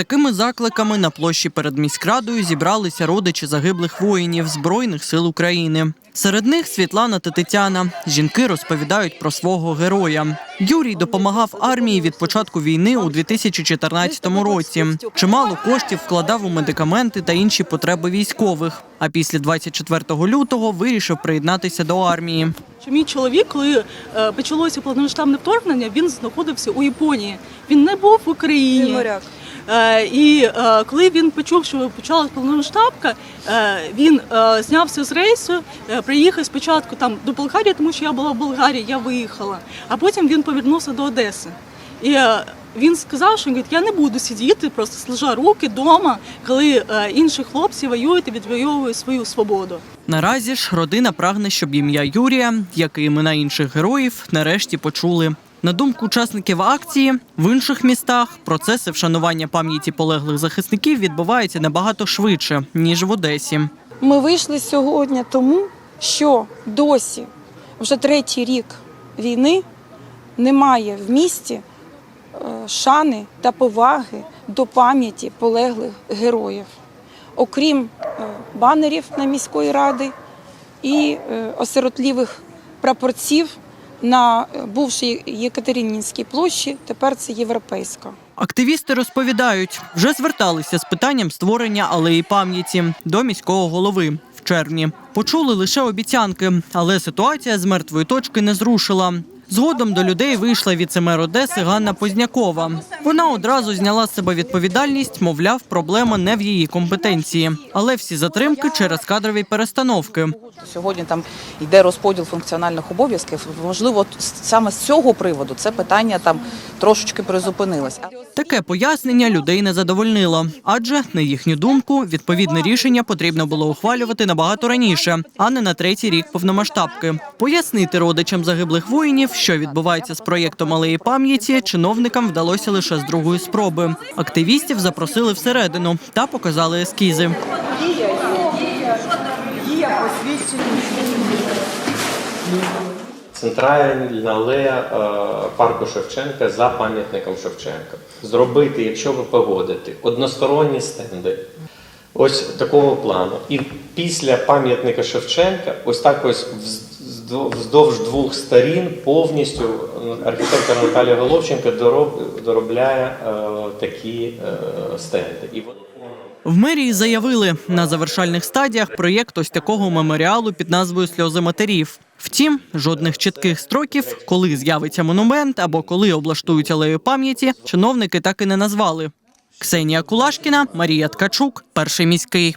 такими закликами на площі перед міськрадою зібралися родичі загиблих воїнів Збройних сил України. Серед них Світлана та Тетяна. Жінки розповідають про свого героя. Юрій допомагав армії від початку війни у 2014 році. Чимало коштів вкладав у медикаменти та інші потреби військових. А після 24 лютого вирішив приєднатися до армії. Що мій чоловік, коли е, почалося повномасштабне вторгнення, він знаходився у Японії. Він не був в Україні. моряк. Е, і е, коли він почув, що почалась повномасштабка, е, він знявся з рейсу, приїхав спочатку там до Болгарії, тому що я була в Болгарії, я виїхала. А потім він повернувся до Одеси. І він сказав, що говорить, я не буду сидіти, просто сложа руки вдома, коли інші хлопці воюють і відвоюють свою свободу. Наразі ж родина прагне, щоб ім'я Юрія, як і імена інших героїв, нарешті почули. На думку учасників акції, в інших містах процеси вшанування пам'яті полеглих захисників відбуваються набагато швидше ніж в Одесі. Ми вийшли сьогодні тому, що досі, вже третій рік війни, немає в місті е, шани та поваги до пам'яті полеглих героїв, окрім е, банерів на міської ради і е, осиротлівих прапорців на бувшій Єкатеринінській площі, тепер це європейська. Активісти розповідають, вже зверталися з питанням створення алеї пам'яті до міського голови в червні. Почули лише обіцянки, але ситуація з мертвої точки не зрушила. Згодом до людей вийшла віцемер Одеси Ганна Познякова. Вона одразу зняла з себе відповідальність, мовляв, проблема не в її компетенції, але всі затримки через кадрові перестановки. Сьогодні там йде розподіл функціональних обов'язків. Можливо, саме з цього приводу це питання там трошечки призупинилось. Таке пояснення людей не задовольнило, адже на їхню думку відповідне рішення потрібно було ухвалювати набагато раніше, а не на третій рік повномасштабки. Пояснити родичам загиблих воїнів, що відбувається з проєктом алеї пам'яті, чиновникам вдалося лише з другої спроби. Активістів запросили всередину та показали ескізи. Центральна алея е, парку Шевченка за пам'ятником Шевченка. Зробити, якщо ви погодите, односторонні стенди. Ось такого плану. І після пам'ятника Шевченка, ось так ось вздовж двох сторін повністю архітектор Наталія Головченко дороб- доробляє е, такі е, стенди. В мерії заявили, на завершальних стадіях проєкт ось такого меморіалу під назвою Сльози матерів. Втім, жодних чітких строків, коли з'явиться монумент або коли облаштують алею пам'яті, чиновники так і не назвали. Ксенія Кулашкіна, Марія Ткачук, перший міський.